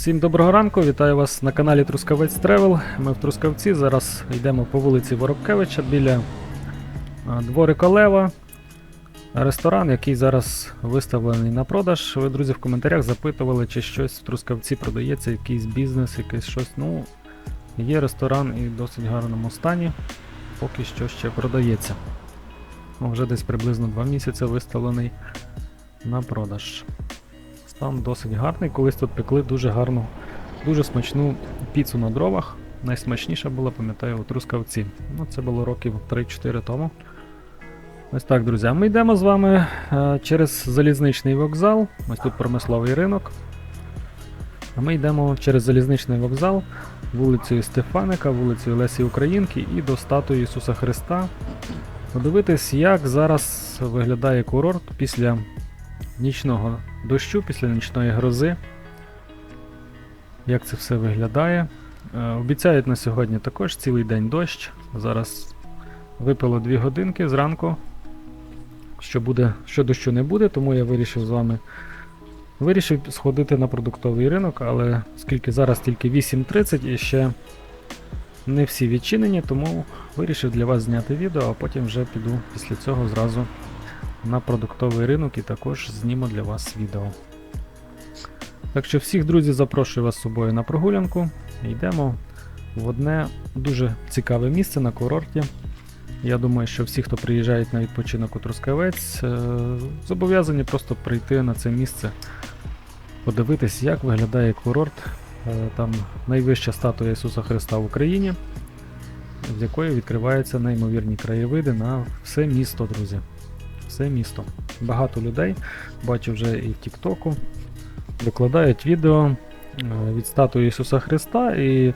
Всім доброго ранку, вітаю вас на каналі Трускавець Тревел. Ми в Трускавці. Зараз йдемо по вулиці Воробкевича біля дворика Лева. Ресторан, який зараз виставлений на продаж. Ви, друзі, в коментарях запитували, чи щось в Трускавці продається, якийсь бізнес, якийсь щось. Ну, є ресторан і в досить гарному стані. Поки що ще продається. Вже десь приблизно 2 місяці виставлений на продаж. Стан досить гарний. Колись тут пекли дуже гарну, дуже смачну піцу на дровах. Найсмачніша була, пам'ятаю, у Трускавці. Ну, це було років 3-4 тому. Ось так, друзі. Ми йдемо з вами е, через залізничний вокзал. Ось тут промисловий ринок. А ми йдемо через залізничний вокзал, вулицею Стефаника, вулицею Лесі Українки і до статуї Ісуса Христа. Подивитись, як зараз виглядає курорт після нічного дощу, після нічної грози. Як це все виглядає. Е, обіцяють на сьогодні також цілий день дощ. Зараз випало 2 годинки зранку. Що буде, що дощу не буде, тому я вирішив з вами вирішив сходити на продуктовий ринок, але оскільки зараз тільки 8.30 і ще не всі відчинені, тому вирішив для вас зняти відео, а потім вже піду після цього зразу на продуктовий ринок і також зніму для вас відео. Так що всіх друзів запрошую вас з собою на прогулянку. Йдемо в одне дуже цікаве місце на курорті. Я думаю, що всі, хто приїжджають на відпочинок у Трускавець, е, зобов'язані просто прийти на це місце, подивитись, як виглядає курорт. Е, Там найвища статуя Ісуса Христа в Україні, з якої відкриваються неймовірні краєвиди на все місто, друзі. Все місто. Багато людей, бачу вже і в Тіктоку, викладають відео е, від статуї Ісуса Христа. І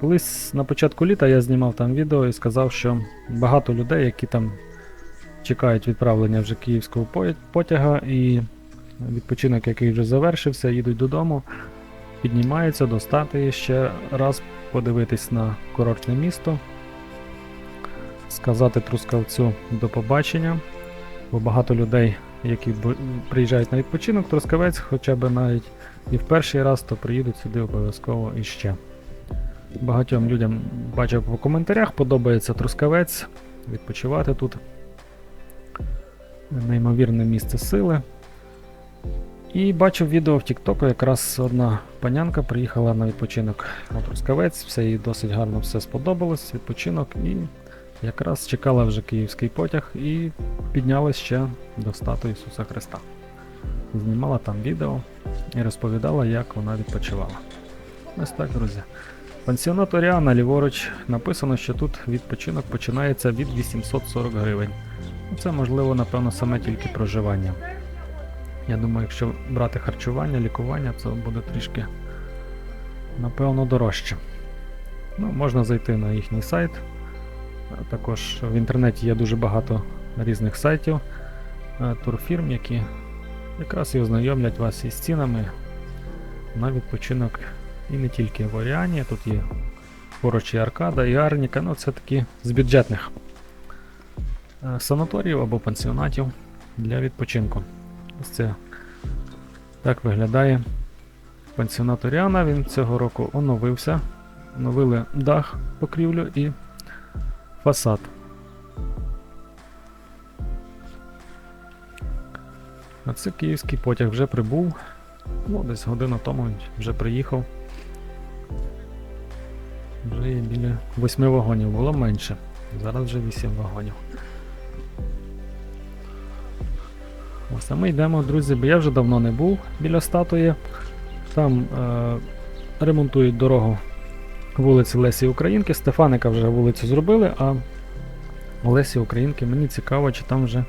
колись на початку літа я знімав там відео і сказав, що багато людей, які там чекають відправлення вже київського потяга, і відпочинок, який вже завершився, їдуть додому, піднімаються до статуї ще раз подивитись на курортне місто, сказати трускавцю до побачення. Бо багато людей, які приїжджають на відпочинок, Трускавець, хоча б навіть і в перший раз, то приїдуть сюди обов'язково іще. Багатьом людям бачив по коментарях, подобається Трускавець, відпочивати тут. Неймовірне місце сили. І бачив відео в Тіктоку, якраз одна панянка приїхала на відпочинок на Трускавець, все їй досить гарно все сподобалось, відпочинок, і якраз чекала вже київський потяг і піднялась ще до статуї Ісуса Христа. Знімала там відео і розповідала, як вона відпочивала. Ось так, друзі. Пансіонат Оріана ліворуч написано, що тут відпочинок починається від 840 гривень. Ну, Це можливо, напевно, саме тільки проживання. Я думаю, якщо брати харчування, лікування, це буде трішки, напевно, дорожче. Ну, можна зайти на їхній сайт. Також в інтернеті є дуже багато різних сайтів е, турфірм, які якраз і ознайомлять вас із цінами на відпочинок і не тільки в Оріані, тут є поруч і Аркада, і Арніка, ну це такі з бюджетних е, санаторіїв або пансіонатів для відпочинку. Ось це так виглядає пансіонат Оріана. Він цього року оновився. Оновили дах, покрівлю і фасад. А це київський потяг вже прибув. Ну, десь годину тому вже приїхав. Вже є біля 8 вагонів, було менше. Зараз вже 8 вагонів. Ось, а ми йдемо, друзі, бо я вже давно не був біля статуї. Там е, ремонтують дорогу вулиці Лесі Українки. Стефаника вже вулицю зробили, а Лесі Українки мені цікаво, чи там вже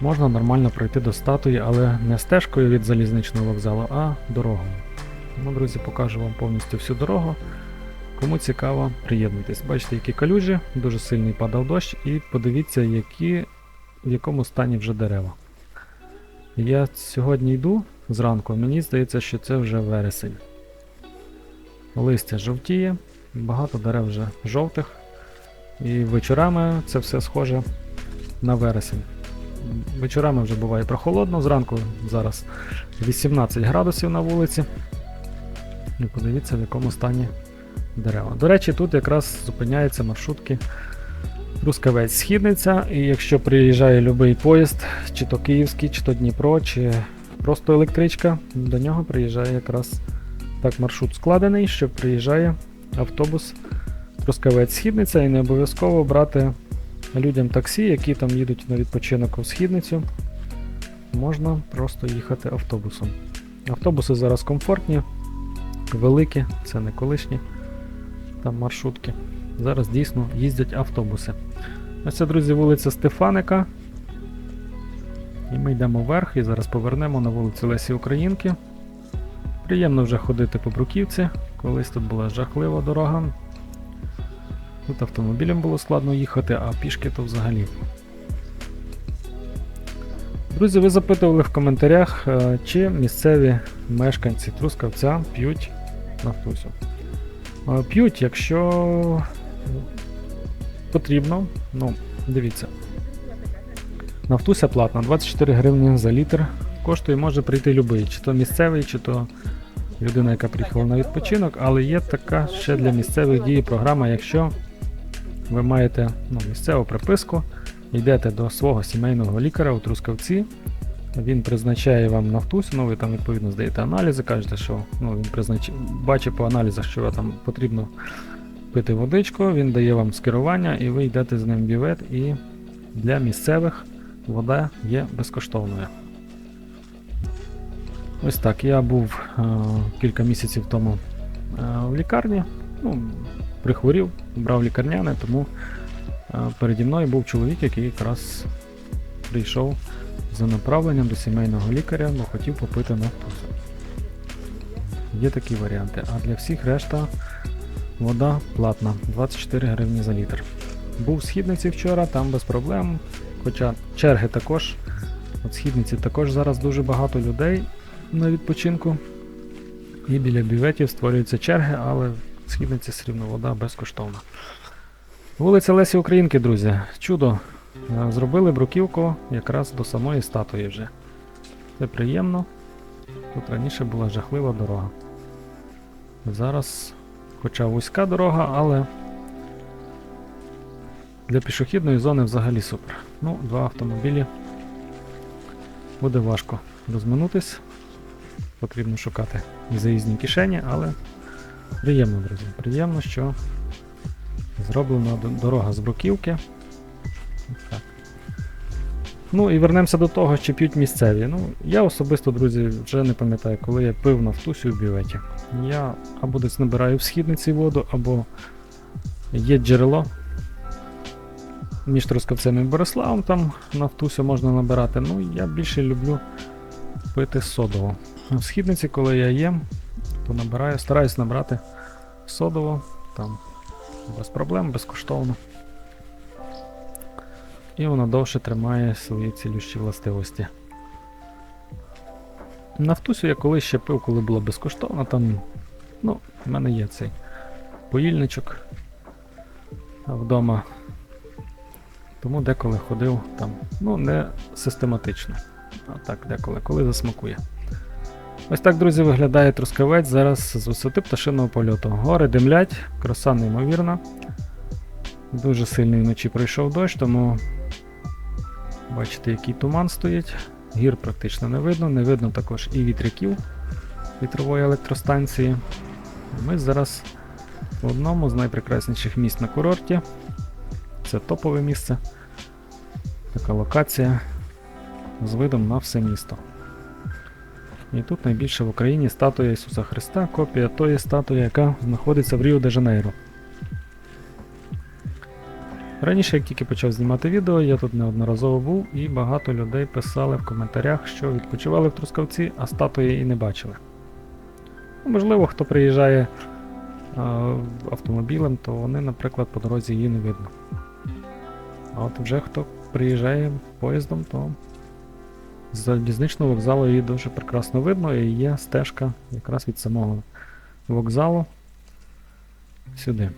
можна нормально пройти до статуї, але не стежкою від залізничного вокзалу, а дорогою. Ну, друзі, покажу вам повністю всю дорогу. Кому цікаво, приєднуйтесь. Бачите, які калюжі, дуже сильний падав дощ, і подивіться, які, в якому стані вже дерева. Я сьогодні йду зранку, мені здається, що це вже вересень. Листя жовтіє, багато дерев вже жовтих. І вечорами це все схоже на вересень. Вечорами вже буває прохолодно, зранку зараз 18 градусів на вулиці. І подивіться, в якому стані дерева. До речі, тут якраз зупиняються маршрутки Трускавець Східниця, і якщо приїжджає будь-який поїзд, чи то Київський, чи то Дніпро, чи просто електричка, до нього приїжджає якраз так маршрут складений, що приїжджає автобус Трускавець Східниця, і не обов'язково брати людям таксі, які там їдуть на відпочинок у східницю. Можна просто їхати автобусом. Автобуси зараз комфортні, великі, це не колишні там маршрутки. Зараз дійсно їздять автобуси. Ось це, друзі, вулиця Стефаника. І ми йдемо вверх і зараз повернемо на вулицю Лесі Українки. Приємно вже ходити по Бруківці. Колись тут була жахлива дорога. Тут автомобілем було складно їхати, а пішки то взагалі. Друзі, ви запитували в коментарях, е, чи місцеві мешканці Трускавця п'ють нафтусю. Е, П'ють, якщо потрібно. Ну, дивіться. Нафтуся платна, 24 гривні за літр. Коштує може прийти любий, чи то місцевий, чи то людина, яка приїхала на відпочинок, але є така ще для місцевих дій програма, якщо ви маєте ну, місцеву приписку, йдете до свого сімейного лікаря у Трускавці, він призначає вам нафтусь, ну ви там відповідно здаєте аналізи, кажете, що ну, він признач... бачить по аналізах, що там потрібно пити водичку, він дає вам скерування і ви йдете з ним в бювет, і для місцевих вода є безкоштовною. Ось так, я був е, кілька місяців тому е, в лікарні, ну, прихворів, брав лікарняне, тому е, переді мною був чоловік, який якраз прийшов за направленням до сімейного лікаря, бо хотів попити нафтуз. Є такі варіанти. А для всіх решта вода платна 24 гривні за літр. Був в східниці вчора, там без проблем. Хоча черги також. От східниці також зараз дуже багато людей на відпочинку. І біля бюветів створюються черги, але в східниці все рівно вода безкоштовна. Вулиця Лесі Українки, друзі. Чудо. Зробили бруківку якраз до самої статуї вже. Це приємно. Тут раніше була жахлива дорога. Зараз, хоча вузька дорога, але для пішохідної зони взагалі супер. Ну, два автомобілі. Буде важко розминутись. Потрібно шукати заїзні кишені, але приємно, друзі. Приємно, що зроблена дорога з бруківки. Так. Ну і вернемося до того, чи п'ють місцеві. Ну, я особисто, друзі, вже не пам'ятаю, коли я пив нафтусю в бюветі. Я або десь набираю в східниці воду, або є джерело. Між Трускавцем і Бориславом там нафтусю можна набирати. Ну, я більше люблю пити содово. В східниці, коли я їм, то набираю, стараюсь набрати содово, там без проблем, безкоштовно. І воно довше тримає свої цілющі властивості. Нафтусю я колись ще пив, коли було безкоштовно, там, ну, в мене є цей поїльничок вдома. Тому деколи ходив там, ну, не систематично. А так, деколи, коли засмакує. Ось так, друзі, виглядає трускавець зараз з висоти пташиного польоту. Гори димлять, краса неймовірна. Дуже сильний вночі пройшов дощ, тому бачите, який туман стоїть. Гір практично не видно, не видно також і вітряків вітрової електростанції. Ми зараз в одному з найпрекрасніших місць на курорті. Це топове місце. Така локація з видом на все місто. І тут найбільше в Україні статуя Ісуса Христа, копія тої статуї, яка знаходиться в Ріо де Жанейро. Раніше, як тільки почав знімати відео, я тут неодноразово був і багато людей писали в коментарях, що відпочивали в Трускавці, а статуї і не бачили. Ну, можливо, хто приїжджає а, автомобілем, то вони, наприклад, по дорозі її не видно. А от вже хто приїжджає поїздом, то з залізничного вокзалу її дуже прекрасно видно і є стежка якраз від самого вокзалу сюди.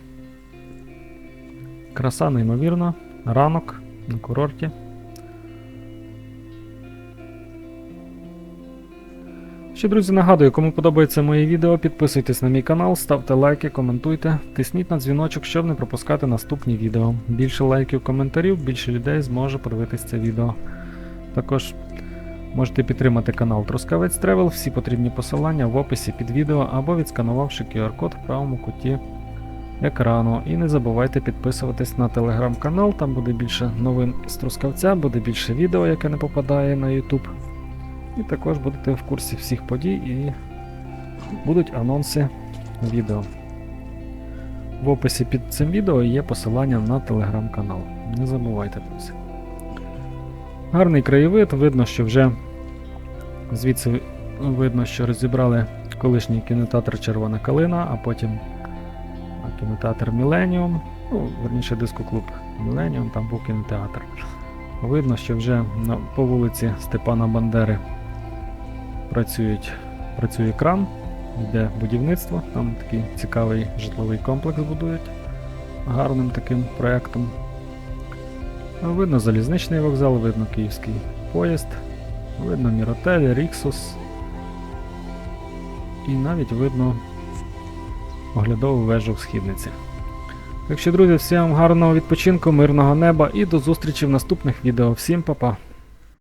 Краса неймовірна, ранок на курорті. Ще, друзі, нагадую, кому подобається моє відео, підписуйтесь на мій канал, ставте лайки, коментуйте, тисніть на дзвіночок, щоб не пропускати наступні відео. Більше лайків, коментарів, більше людей зможе подивитись це відео. Також можете підтримати канал Трускавець Тревел, всі потрібні посилання в описі під відео або відсканувавши QR-код в правому куті екрану. І не забувайте підписуватись на телеграм-канал, там буде більше новин з Трускавця, буде більше відео, яке не попадає на YouTube. І також будете в курсі всіх подій і будуть анонси відео. В описі під цим відео є посилання на телеграм-канал. Не забувайте, друзі. Гарний краєвид, видно, що вже звідси видно, що розібрали колишній кінотеатр Червона Калина, а потім кінотеатр Міленіум, ну, верніше дискоклуб Міленіум, там був кінотеатр. Видно, що вже по вулиці Степана Бандери працюють, працює кран, йде будівництво, там такий цікавий житловий комплекс будують гарним таким проєктом. Видно залізничний вокзал, видно київський поїзд, видно Міротель, Ріксус. І навіть видно оглядову вежу в східниці. Так що, друзі, всім гарного відпочинку, мирного неба і до зустрічі в наступних відео. Всім па-па!